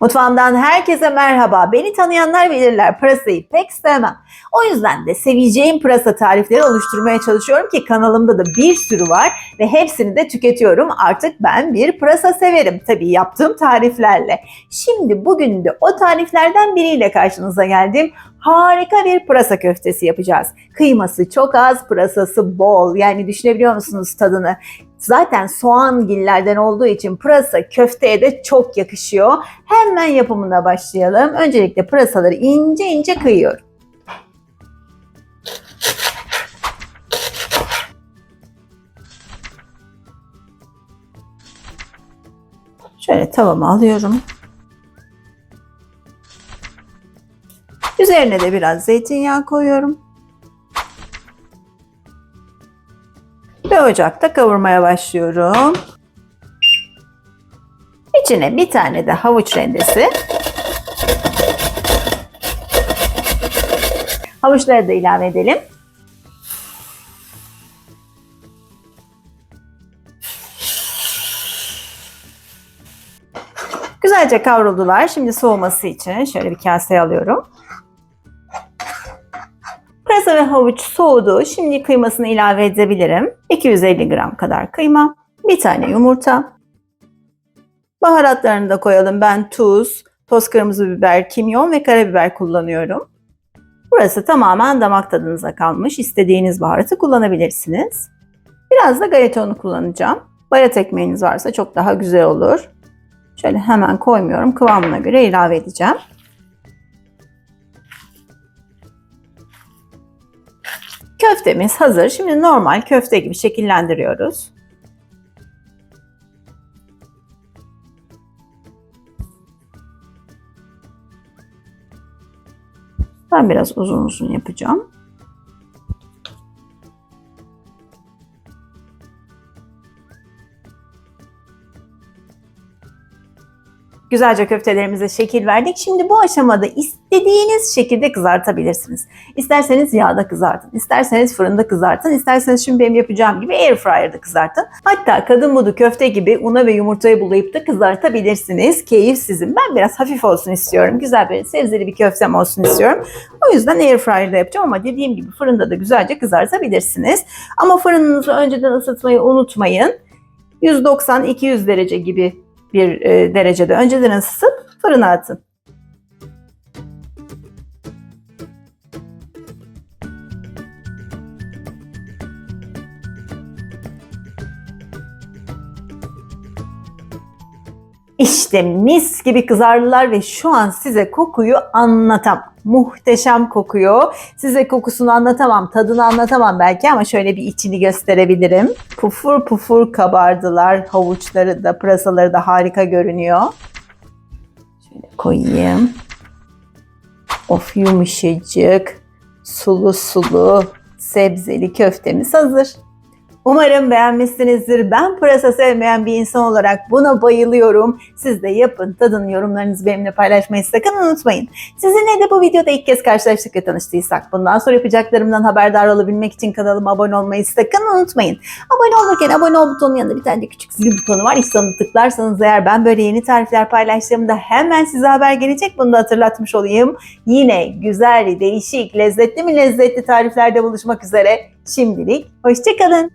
Mutfağımdan herkese merhaba. Beni tanıyanlar bilirler pırasayı pek sevmem. O yüzden de seveceğim pırasa tarifleri oluşturmaya çalışıyorum ki kanalımda da bir sürü var ve hepsini de tüketiyorum. Artık ben bir pırasa severim tabii yaptığım tariflerle. Şimdi bugün de o tariflerden biriyle karşınıza geldim. Harika bir pırasa köftesi yapacağız. Kıyması çok az, pırasası bol. Yani düşünebiliyor musunuz tadını? Zaten soğan gillerden olduğu için pırasa köfteye de çok yakışıyor. Hemen yapımına başlayalım. Öncelikle pırasaları ince ince kıyıyorum. Şöyle tavama alıyorum. Üzerine de biraz zeytinyağı koyuyorum. Ocakta kavurmaya başlıyorum. İçine bir tane de havuç rendesi. Havuçları da ilave edelim. Güzelce kavruldular. Şimdi soğuması için şöyle bir kaseye alıyorum. Pırasa ve havuç soğudu. Şimdi kıymasını ilave edebilirim. 250 gram kadar kıyma, bir tane yumurta. Baharatlarını da koyalım. Ben tuz, toz kırmızı biber, kimyon ve karabiber kullanıyorum. Burası tamamen damak tadınıza kalmış. İstediğiniz baharatı kullanabilirsiniz. Biraz da galeta unu kullanacağım. Bayat ekmeğiniz varsa çok daha güzel olur. Şöyle hemen koymuyorum. Kıvamına göre ilave edeceğim. Köftemiz hazır. Şimdi normal köfte gibi şekillendiriyoruz. Ben biraz uzun uzun yapacağım. Güzelce köftelerimize şekil verdik. Şimdi bu aşamada istediğiniz şekilde kızartabilirsiniz. İsterseniz yağda kızartın, isterseniz fırında kızartın, isterseniz şimdi benim yapacağım gibi air fryer'da kızartın. Hatta kadın budu köfte gibi una ve yumurtayı bulayıp da kızartabilirsiniz. Keyif sizin. Ben biraz hafif olsun istiyorum. Güzel böyle sebzeli bir köftem olsun istiyorum. O yüzden air fryer'da yapacağım ama dediğim gibi fırında da güzelce kızartabilirsiniz. Ama fırınınızı önceden ısıtmayı unutmayın. 190-200 derece gibi bir e, derecede önceden ısıtıp fırına atın. İşte mis gibi kızardılar ve şu an size kokuyu anlatamam. Muhteşem kokuyor. Size kokusunu anlatamam, tadını anlatamam belki ama şöyle bir içini gösterebilirim. Pufur pufur kabardılar. Havuçları da, pırasaları da harika görünüyor. Şöyle koyayım. Of yumuşacık, sulu sulu, sebzeli köftemiz hazır. Umarım beğenmişsinizdir. Ben pırasa sevmeyen bir insan olarak buna bayılıyorum. Siz de yapın, tadın yorumlarınızı benimle paylaşmayı sakın unutmayın. Sizinle de bu videoda ilk kez karşılaştık ve tanıştıysak bundan sonra yapacaklarımdan haberdar olabilmek için kanalıma abone olmayı sakın unutmayın. Abone olurken abone ol butonunun yanında bir tane de küçük zil butonu var. İşte tıklarsanız eğer ben böyle yeni tarifler paylaştığımda hemen size haber gelecek. Bunu da hatırlatmış olayım. Yine güzel, değişik, lezzetli mi lezzetli tariflerde buluşmak üzere. Şimdilik hoşçakalın.